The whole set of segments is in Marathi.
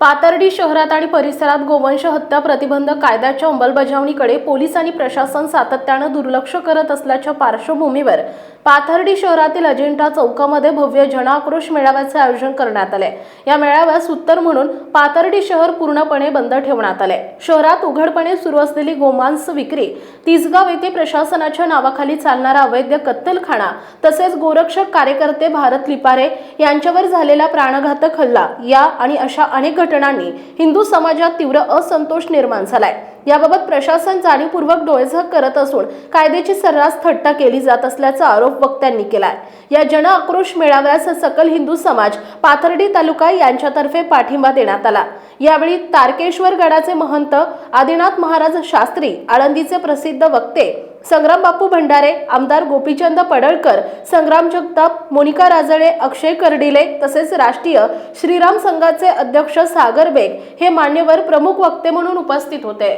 पाथर्डी शहरात आणि परिसरात गोवंश हत्या प्रतिबंध कायद्याच्या अंमलबजावणीकडे पोलीस आणि प्रशासन सातत्यानं दुर्लक्ष करत असल्याच्या पार्श्वभूमीवर पाथर्डी शहरातील अजिंठा चौकामध्ये भव्य जनाक्रोश मेळाव्याचे आयोजन करण्यात आले. या मेळाव्यास उत्तर म्हणून पाथर्डी शहर पूर्णपणे बंद ठेवण्यात आले. शहरात उघडपणे सुरू असलेली गोमांस विक्री तिसगाव येथे प्रशासनाच्या नावाखाली चालणारा अवैध कत्तलखाना तसेच गोरक्षक कार्यकर्ते भारत लिपारे यांच्यावर झालेला प्राणघातक हल्ला या आणि अशा अनेक घटनांनी हिंदू समाजात तीव्र असंतोष निर्माण झालाय. याबाबत प्रशासन जाणीवपूर्वक डोळेझक करत असून कायद्याची सर्रास थट्टा केली जात असल्याचा आरोप वक्त्यांनी केलाय. या जन आक्रोश मेळाव्यास सकल हिंदू समाज पाथर्डी तालुका यांच्यातर्फे पाठिंबा देण्यात आला. यावेळी तारकेश्वर गडाचे महंत आदिनाथ महाराज शास्त्री आळंदीचे प्रसिद्ध वक्ते संग्राम बापू भंडारे आमदार गोपीचंद पडळकर संग्राम जगताप मोनिका राजळे अक्षय कर्डिले तसेच राष्ट्रीय श्रीराम संघाचे अध्यक्ष सागर बेग हे मान्यवर प्रमुख वक्ते म्हणून उपस्थित होते.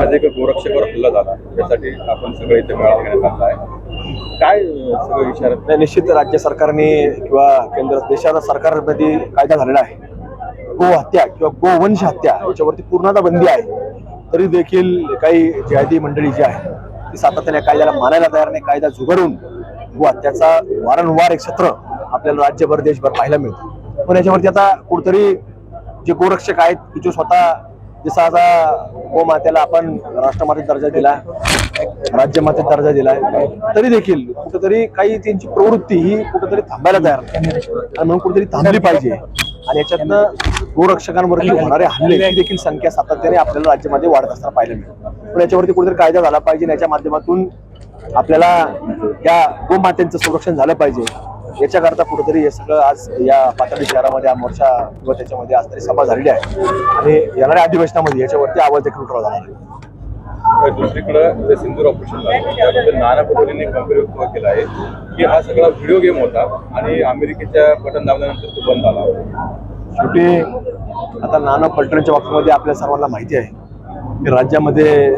आज एक गोरक्षकावर हल्ला झाला. त्यासाठी आपण सगळे इथे मेळावा घेण्यात आला आहे. काय सगळं नाही, निश्चित राज्य सरकारने किंवा केंद्र देशाचा सरकारमध्ये कायदा झालेला आहे. गो हत्या किंवा गोवंश हत्या याच्यावरती पूर्णतः बंदी आहे. तरी देखील काही जिहादी मंडळी जी आहे ती सातत्याने कायद्याला मानायला तयार नाही. कायदा झुगडून वा त्याचा वारंवार एक सत्र आपल्याला राज्यभर देशभर पाहायला मिळतं. पण याच्यावरती आता कुठतरी जे गोरक्षक आहेत की जो स्वतः जसा आता गोमात्याला आपण राष्ट्रमातेत दर्जा दिला राज्यमातेत दर्जा दिलाय तरी देखील कुठेतरी काही त्यांची प्रवृत्ती ही कुठेतरी थांबायला तयार नाही. आणि म्हणून कुठेतरी थांबली पाहिजे. आणि याच्यातनं गोरक्षकांवरती होणारे हल्ले ही देखील संख्या सातत्याने आपल्याला राज्यामध्ये वाढत असताना पाहायला मिळते पण याच्यावरती कुठेतरी कायदा झाला पाहिजे याच्या माध्यमातून आपल्याला या गोमातेचं संरक्षण झालं पाहिजे याच्याकरता कुठेतरी हे सगळं आज या पाथर्डी शहरामध्ये हा मोर्चा किंवा त्याच्यामध्ये आज तरी सभा झालेली आहे. आणि येणाऱ्या अधिवेशनामध्ये याच्यावरती आवाज देखील उठवला जाणार आहे. दुसरीकडं जे सिंदूर ऑपरेशन झालं त्याबद्दल नाना पटोलेंनी गंभीर वक्तव्य केलं आहे की हा सगळा व्हिडिओ गेम होता आणि अमेरिकेच्या बटन दाबल्यानंतर तो बंद झाला. शेवटी आता नाना पलटणच्या बाबतीमध्ये आपल्या सर्वांना माहिती आहे की राज्यामध्ये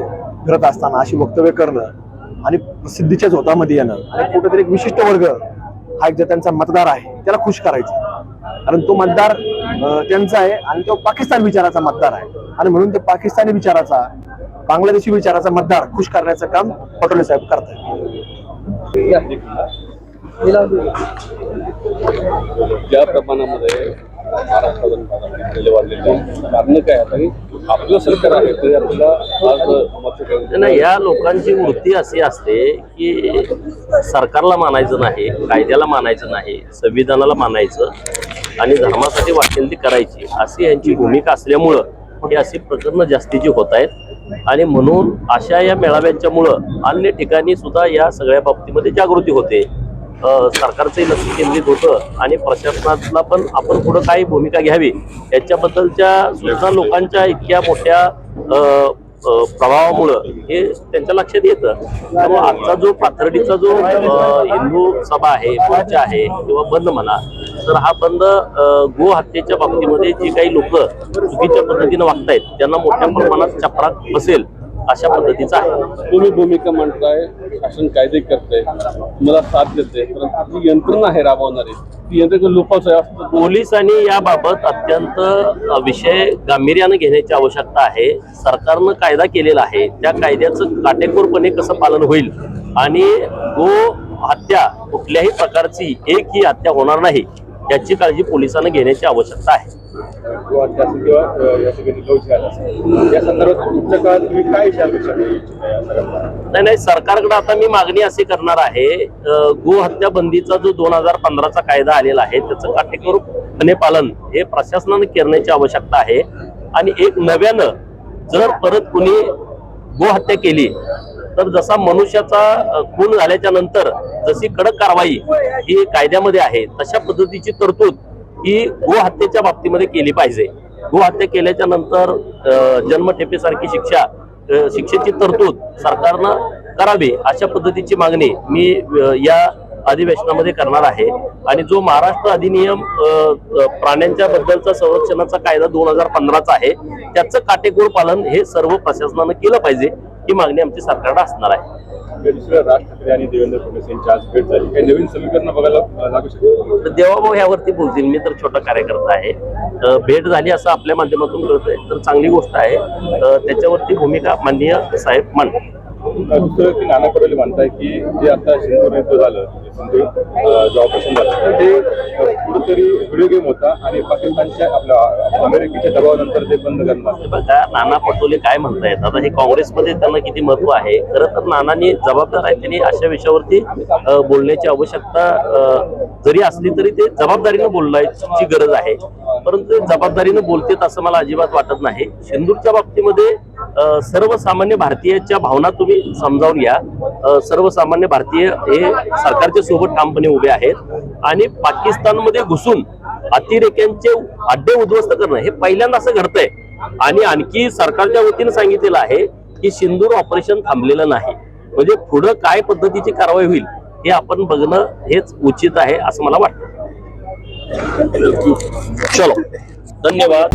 फिरत असताना अशी वक्तव्य करणं आणि प्रसिद्धीच्या झोतामध्ये येणं आणि कुठेतरी एक विशिष्ट वर्ग हा एक जो त्यांचा मतदार आहे त्याला खुश करायचं. कारण तो मतदार त्यांचा आहे आणि तो पाकिस्तान विचाराचा मतदार आहे. आणि म्हणून ते पाकिस्तानी विचाराचा बांगलादेशी विचाराचा मतदार खुश करण्याचं काम पटोले साहेब करतात ज्या प्रमाणामध्ये महाराष्ट्रातून वाढलेले कारण काय आता की आपलं सरकार आहे तरी आपल्याला आज नाही या लोकांची वृत्ती अशी असते की सरकारला मानायचं नाही कायद्याला मानायचं नाही संविधानाला मानायचं आणि धर्मासाठी वाटेल ती करायची अशी यांची भूमिका असल्यामुळं हे अशी प्रकरणं जास्तीची होत आहेत. आणि म्हणून अशा या मेळाव्यांच्यामुळं अन्य ठिकाणी सुद्धा या सगळ्या बाबतीमध्ये जागृती होते. सरकारचंही लक्ष केंद्रित होतं आणि प्रशासनाला पण आपण पुढं काही भूमिका घ्यावी याच्याबद्दलच्या सूचना लोकांच्या इतक्या मोठ्या प्रभावामुळं हे त्यांच्या लक्षात येतं. त्यामुळे आजचा जो पाथर्डीचा जो हिंदू सभा आहे मोर्चा आहे किंवा बंद म्हणा तर हा बंद गो हत्येच्या बाबतीमध्ये जे काही लोक चुकीच्या पद्धतीनं वागतायत त्यांना मोठ्या प्रमाणात चपरात बसेल. अशा पद्धतीचा आहे. तुम्ही भूमिका मांडताय शासन कायदे करते मला साथ देते परंतु जी यंत्रणा आहे राबवणारी ती यंत्रणा लुपाच आहे असं पोलिसांनी याबाबत अत्यंत विषय गांभीर्यानं घेण्याची आवश्यकता आहे. सरकारनं कायदा केलेला आहे. त्या कायद्याचं काटेकोरपणे कसं पालन होईल? आणि गो हत्या कुठल्याही प्रकारची एक ही हत्या होणार नाही याची काळजी पोलिसांना घेण्याची आवश्यकता आहे. किंवा किंवा या सगळ्यांनी लव असेल. या संदर्भात पुढच्या काळात तुम्ही काय अपेक्षा करू नाही नाही सरकारकडे आता मी मागणी अशी करणार आहे गोहत्या बंदीचा जो दोन हजार पंधराचा कायदा आलेला आहे त्याचं काटेकोरपणे पालन हे प्रशासनाने करण्याची आवश्यकता आहे. आणि एक नव्यानं जर परत कुणी गोहत्या केली तर जसा मनुष्याचा खून झाल्याच्यानंतर जशी कडक कारवाई ही कायद्यामध्ये आहे तशा पद्धतीची तरतूद ही गोहत्येच्या बाबतीमध्ये केली पाहिजे. गो हत्या केल्याच्यानंतर जन्मठेपेसारखी शिक्षा शिक्षेची तरतूद सरकारनं करावी अशा पद्धतीची मागणी मी या अधिवेशनामध्ये करणार आहे. आणि जो महाराष्ट्र अधिनियम प्राण्यांच्या बद्दलचा संरक्षणाचा कायदा दोन हजार पंधराचा आहे त्याचं काटेकोर पालन हे सर्व प्रशासनानं केलं पाहिजे ही मागणी आमची सरकारला असणार आहे. राज ठाकरे आणि देवेंद्र फडणवीस यांची आज भेट झाली. काही नवीन समीकरण बघायला लागू शकतो? तर देवाभाऊ ह्यावरती बोलतील. मी तर छोटा कार्यकर्ता आहे. भेट झाली असं आपल्या माध्यमातून कळतंय. तर चांगली गोष्ट आहे. त्याच्यावरती भूमिका माननीय साहेब मांडतील. दुसरं की नाना पटोले म्हणताय की जे आता सिंधूर झालं म्हणजे सिंधू जे ऑपरेशन झालं ते कुठेतरी व्हिडिओ गेम होता आणि पाकिस्तानच्या आपल्या अमेरिकेच्या दबावानंतर ते बंद करणार बघा नाना पटोले काय म्हणतायत? आता हे काँग्रेसमध्ये त्यांना किती महत्त्व आहे? खरं तर नानांनी जबाबदार आहे त्यांनी अशा विषयावरती बोलण्याची आवश्यकता जरी असली तरी ते जबाबदारीनं बोलण्याची गरज आहे. परंतु जबाबदारीनं बोलतेत असं मला अजिबात वाटत नाही. सिंदूरच्या बाबतीमध्ये सर्वसामान्य भारतीयाच्या भावना तुम्ही समजावून घ्या. सर्वसामान्य भारतीय हे सरकारच्या सोबत ठामपणे उभे आहेत. आणि पाकिस्तानमध्ये घुसून अतिरेक्यांचे अड्डे उद्ध्वस्त करणं हे पहिल्यांदा असं घडतंय. आणि आणखी सरकारच्या वतीनं सांगितलेलं आहे की सिंदूर ऑपरेशन थांबलेलं नाही. म्हणजे पुढं काय पद्धतीची कारवाई होईल हे आपण बघणं हेच उचित आहे असं मला वाटतं. चलो. धन्यवाद.